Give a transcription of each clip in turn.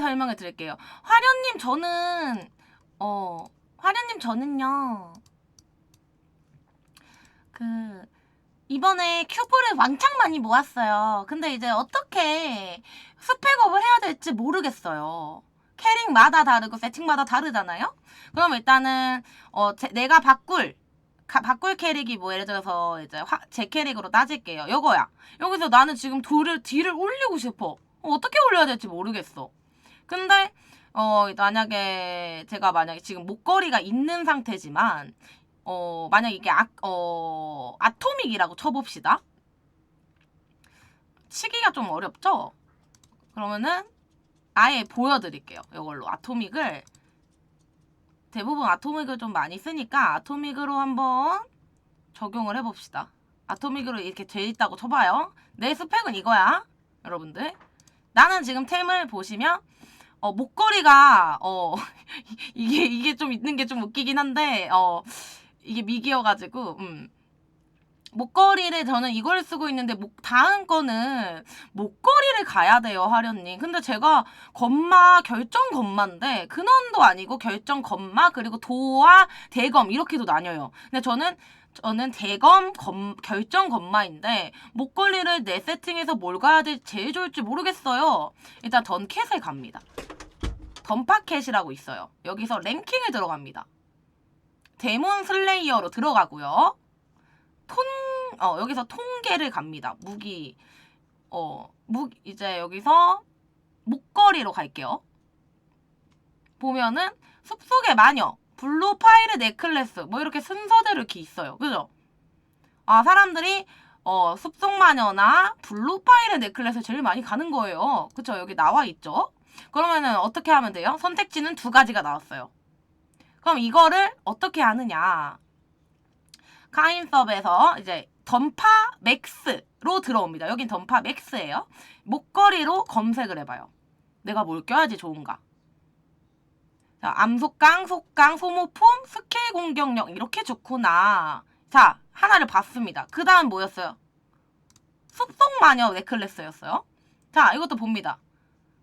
설명을 드릴게요. 화련님 저는 어 화련님 저는요 그 이번에 큐브를 왕창 많이 모았어요. 근데 이제 어떻게 스펙업을 해야 될지 모르겠어요. 캐릭마다 다르고 세팅마다 다르잖아요. 그럼 일단은 어 제- 내가 바꿀 가- 바꿀 캐릭이 뭐 예를 들어서 이제 화, 제 캐릭으로 따질게요. 요거야. 여기서 나는 지금 돌을 뒤를 올리고 싶어. 어, 어떻게 올려야 될지 모르겠어. 근데 어 만약에 제가 만약에 지금 목걸이가 있는 상태지만 어 만약 이게 아, 어 아토믹이라고 쳐봅시다. 치기가 좀 어렵죠? 그러면은 아예 보여드릴게요. 이걸로 아토믹을 대부분 아토믹을 좀 많이 쓰니까 아토믹으로 한번 적용을 해봅시다. 아토믹으로 이렇게 돼 있다고 쳐봐요. 내 스펙은 이거야, 여러분들. 나는 지금 템을 보시면 어, 목걸이가 어 이게 이게 좀 있는 게 좀 웃기긴 한데 어 이게 미기여가지고 음. 목걸이를 저는 이걸 쓰고 있는데 목 다음 거는 목걸이를 가야 돼요 하련님. 근데 제가 건마 결정 건마인데 근원도 아니고 결정 건마 그리고 도와 대검 이렇게도 나뉘어요. 근데 저는 저는 대검 검, 결정 건마인데 목걸이를 내 세팅해서 뭘 가야 될지 제일 좋을지 모르겠어요. 일단 던캣을 갑니다. 던파캣이라고 있어요. 여기서 랭킹을 들어갑니다. 데몬 슬레이어로 들어가고요. 톤, 어, 여기서 통계를 갑니다. 무기, 어, 무, 이제 여기서 목걸이로 갈게요. 보면은 숲속의 마녀, 블루 파이르 넥클래스, 뭐 이렇게 순서대로 이렇게 있어요. 그죠? 아, 사람들이 어, 숲속 마녀나 블루 파이르 넥클래스 제일 많이 가는 거예요. 그쵸? 여기 나와 있죠? 그러면은 어떻게 하면 돼요? 선택지는 두 가지가 나왔어요. 그럼 이거를 어떻게 하느냐? 카인섭에서 이제 던파 맥스로 들어옵니다. 여긴 던파 맥스예요. 목걸이로 검색을 해봐요. 내가 뭘 껴야지 좋은가? 자, 암속강, 속강, 소모품, 스킬 공격력 이렇게 좋구나. 자, 하나를 봤습니다. 그 다음 뭐였어요? 숲속 마녀 넥클래스였어요. 자, 이것도 봅니다.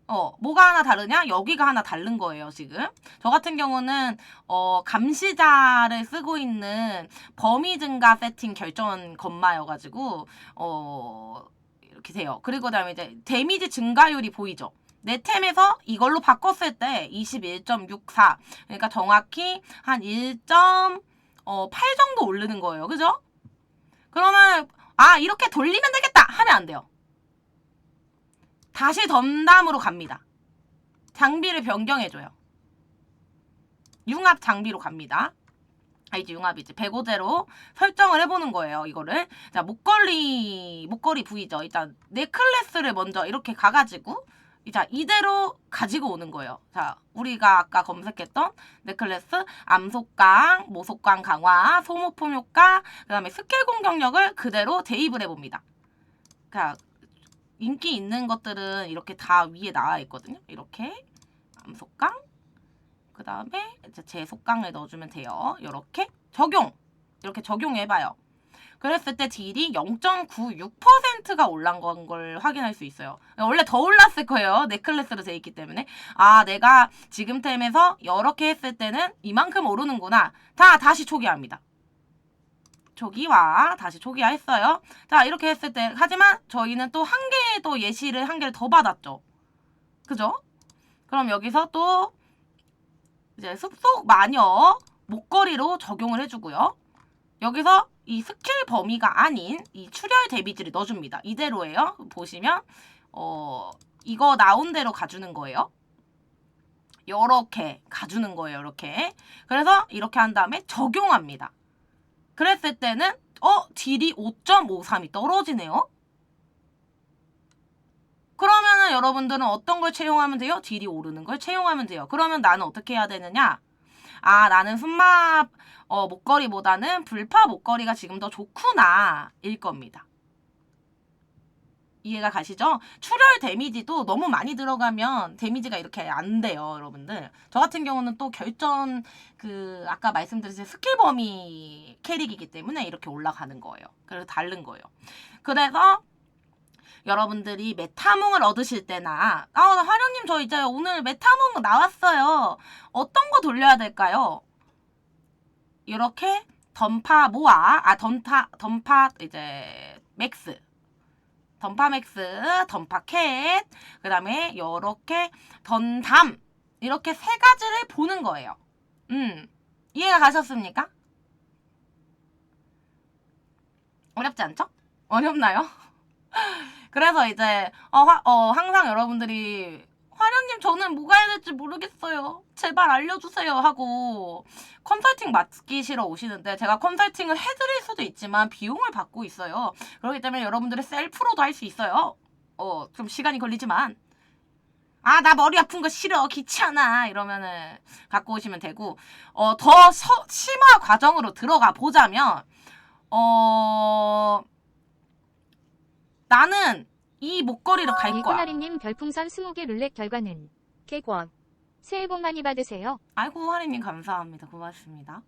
어, 뭐가 하나 다르냐? 여기가 하나 다른 거예요, 지금. 저 같은 경우는, 어, 감시자를 쓰고 있는 범위 증가 세팅 결정 건마여가지고, 어, 이렇게 돼요. 그리고 그다음에 이제 데미지 증가율이 보이죠? 내 템에서 이걸로 바꿨을 때 21.64. 그러니까 정확히 한 1.8 정도 오르는 거예요. 그죠? 그러면, 아, 이렇게 돌리면 되겠다! 하면 안 돼요. 다시 덤담으로 갑니다. 장비를 변경해줘요. 융합 장비로 갑니다. 아, 이제 융합이지. 105제로 설정을 해보는 거예요, 이거를. 자, 목걸이, 목걸이 부위죠. 일단, 넥클래스를 먼저 이렇게 가가지고, 자, 이대로 가지고 오는 거예요. 자, 우리가 아까 검색했던 넥클래스, 암속강, 모속강 강화, 소모품 효과, 그 다음에 스킬 공격력을 그대로 대입을 해봅니다. 자, 인기 있는 것들은 이렇게 다 위에 나와 있거든요. 이렇게 암속강 그 다음에 이제 제 속강을 넣어주면 돼요. 이렇게 적용 이렇게 적용해봐요. 그랬을 때 딜이 0.96%가 올란 건 걸 확인할 수 있어요. 원래 더 올랐을 거예요. 넥클래스로 돼 있기 때문에. 아, 내가 지금 템에서 이렇게 했을 때는 이만큼 오르는구나. 다 다시 초기화합니다. 초기화 다시 초기화 했어요. 자 이렇게 했을 때 하지만 저희는 또 한개또 예시를 한 개를 더 받았죠. 그죠? 그럼 여기서 또 이제 숲속 마녀 목걸이로 적용을 해주고요. 여기서 이 스킬 범위가 아닌 이 출혈 데미지를 넣어줍니다. 이대로예요. 보시면 어 이거 나온 대로 가주는 거예요. 요렇게 가주는 거예요. 이렇게. 그래서 이렇게 한 다음에 적용합니다. 그랬을 때는 어 딜이 5.53이 떨어지네요. 그러면은 여러분들은 어떤 걸 채용하면 돼요? 딜이 오르는 걸 채용하면 돼요. 그러면 나는 어떻게 해야 되느냐? 아 나는 순마 어, 목걸이보다는 불파 목걸이가 지금 더 좋구나 일 겁니다. 이해가 가시죠? 출혈 데미지도 너무 많이 들어가면 데미지가 이렇게 안 돼요, 여러분들. 저 같은 경우는 또 결전 그 아까 말씀드린 스킬 범위 캐릭이기 때문에 이렇게 올라가는 거예요. 그래서 다른 거예요. 그래서 여러분들이 메타몽을 얻으실 때나 아 화령님 저 이제 오늘 메타몽 나왔어요. 어떤 거 돌려야 될까요? 이렇게 던파 모아 아 던파 던파 이제 맥스 던파 맥스 던파 캣 그다음에 요렇게 던담 이렇게 세 가지를 보는 거예요. 음 이해가 가셨습니까? 어렵지 않죠? 어렵나요? 그래서 이제 어, 화- 어, 항상 여러분들이 화련님 저는 뭐가 해야 될지 모르겠어요. 제발 알려주세요 하고 컨설팅 맡기시러 오시는데 제가 컨설팅을 해드릴 수도 있지만 비용을 받고 있어요. 그렇기 때문에 여러분들이 셀프로도 할 수 있어요. 어, 좀 시간이 걸리지만 아, 나 머리 아픈 거 싫어. 귀찮아. 이러면은 갖고 오시면 되고 어, 더 서- 심화 과정으로 들어가 보자면 어 나는 이 목걸이를 갈 거야. 일꾼아리님 별풍선 20개 룰렛 결과는 개권. 새해 복 많이 받으세요. 아이고 하리님 감사합니다. 고맙습니다.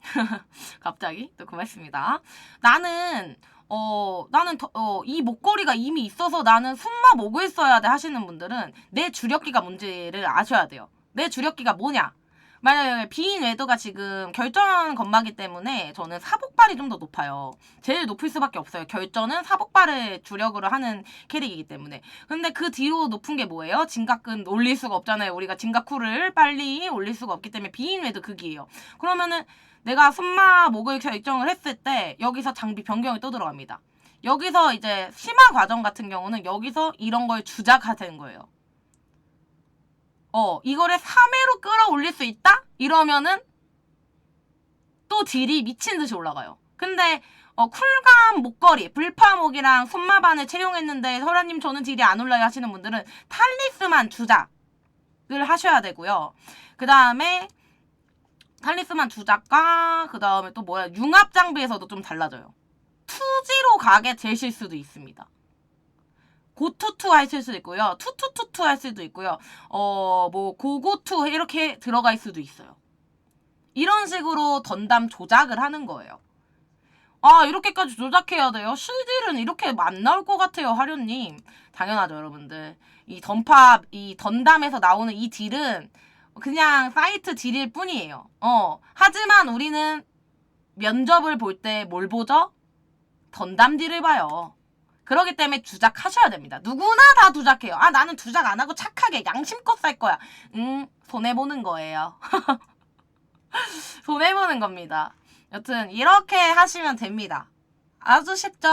갑자기 또 고맙습니다. 나는 어 나는 더, 어, 이 목걸이가 이미 있어서 나는 숨마 목을 써야 돼 하시는 분들은 내 주력기가 뭔지를 아셔야 돼요. 내 주력기가 뭐냐? 만약에 비인 웨더가 지금 결전 건마기 때문에 저는 사복발이 좀 더 높아요. 제일 높을 수밖에 없어요. 결전은 사복발을 주력으로 하는 캐릭이기 때문에. 근데 그 뒤로 높은 게 뭐예요? 진각근 올릴 수가 없잖아요. 우리가 진각쿨을 빨리 올릴 수가 없기 때문에 비인 웨더 극이에요. 그러면은 내가 순마 목을 결정을 했을 때 여기서 장비 변경이 또 들어갑니다. 여기서 이제 심화 과정 같은 경우는 여기서 이런 걸 주작하는 거예요. 어, 이거를 3회로 끌어올릴 수 있다? 이러면은 또 딜이 미친 듯이 올라가요. 근데 어, 쿨감 목걸이, 불파목이랑 손마반을 채용했는데 설아님 저는 딜이 안 올라요 하시는 분들은 탈리스만 주작을 하셔야 되고요. 그 다음에 탈리스만 주작과 그 다음에 또 뭐야 융합 장비에서도 좀 달라져요. 투지로 가게 되실 수도 있습니다. 고투투 하실 수도 있고요. 투투투투 할 수도 있고요. 어, 뭐, 고고투 이렇게 들어갈 수도 있어요. 이런 식으로 던담 조작을 하는 거예요. 아, 이렇게까지 조작해야 돼요? 실딜은 이렇게 안 나올 것 같아요, 하련님. 당연하죠, 여러분들. 이 던파, 이 던담에서 나오는 이 딜은 그냥 사이트 딜일 뿐이에요. 어. 하지만 우리는 면접을 볼 때 뭘 보죠? 던담 딜을 봐요. 그러기 때문에 주작하셔야 됩니다. 누구나 다 주작해요. 아, 나는 주작 안 하고 착하게 양심껏 살 거야. 음, 손해보는 거예요. 손해보는 겁니다. 여튼, 이렇게 하시면 됩니다. 아주 쉽죠?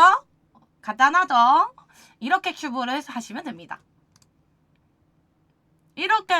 간단하죠? 이렇게 큐브를 하시면 됩니다. 이렇게